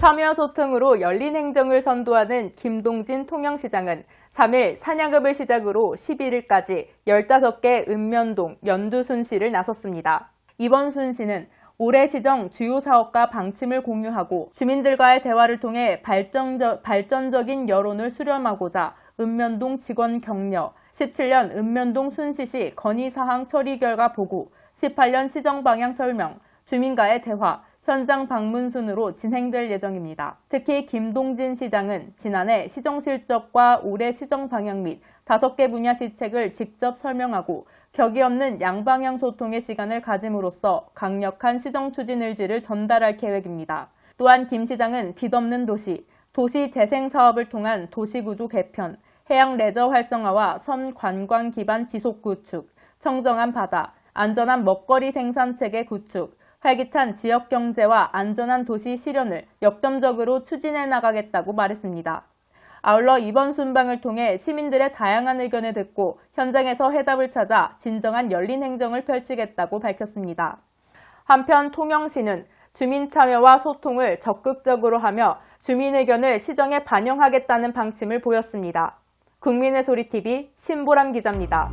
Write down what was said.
참여 소통으로 열린 행정을 선도하는 김동진 통영시장은 3일 사냥읍을 시작으로 11일까지 15개 읍면동 연두 순시를 나섰습니다. 이번 순시는 올해 시정 주요 사업과 방침을 공유하고 주민들과의 대화를 통해 발전적, 발전적인 여론을 수렴하고자 읍면동 직원 격려, 17년 읍면동 순시시 건의사항 처리 결과 보고, 18년 시정 방향 설명, 주민과의 대화, 현장 방문 순으로 진행될 예정입니다. 특히 김동진 시장은 지난해 시정 실적과 올해 시정 방향 및 5개 분야 시책을 직접 설명하고 격이 없는 양방향 소통의 시간을 가짐으로써 강력한 시정 추진 의지를 전달할 계획입니다. 또한 김 시장은 빚없는 도시, 도시 재생 사업을 통한 도시 구조 개편, 해양 레저 활성화와 섬 관광 기반 지속 구축, 청정한 바다, 안전한 먹거리 생산 체계 구축, 활기찬 지역 경제와 안전한 도시 실현을 역점적으로 추진해 나가겠다고 말했습니다. 아울러 이번 순방을 통해 시민들의 다양한 의견을 듣고 현장에서 해답을 찾아 진정한 열린 행정을 펼치겠다고 밝혔습니다. 한편 통영시는 주민 참여와 소통을 적극적으로 하며 주민 의견을 시정에 반영하겠다는 방침을 보였습니다. 국민의 소리 TV 신보람 기자입니다.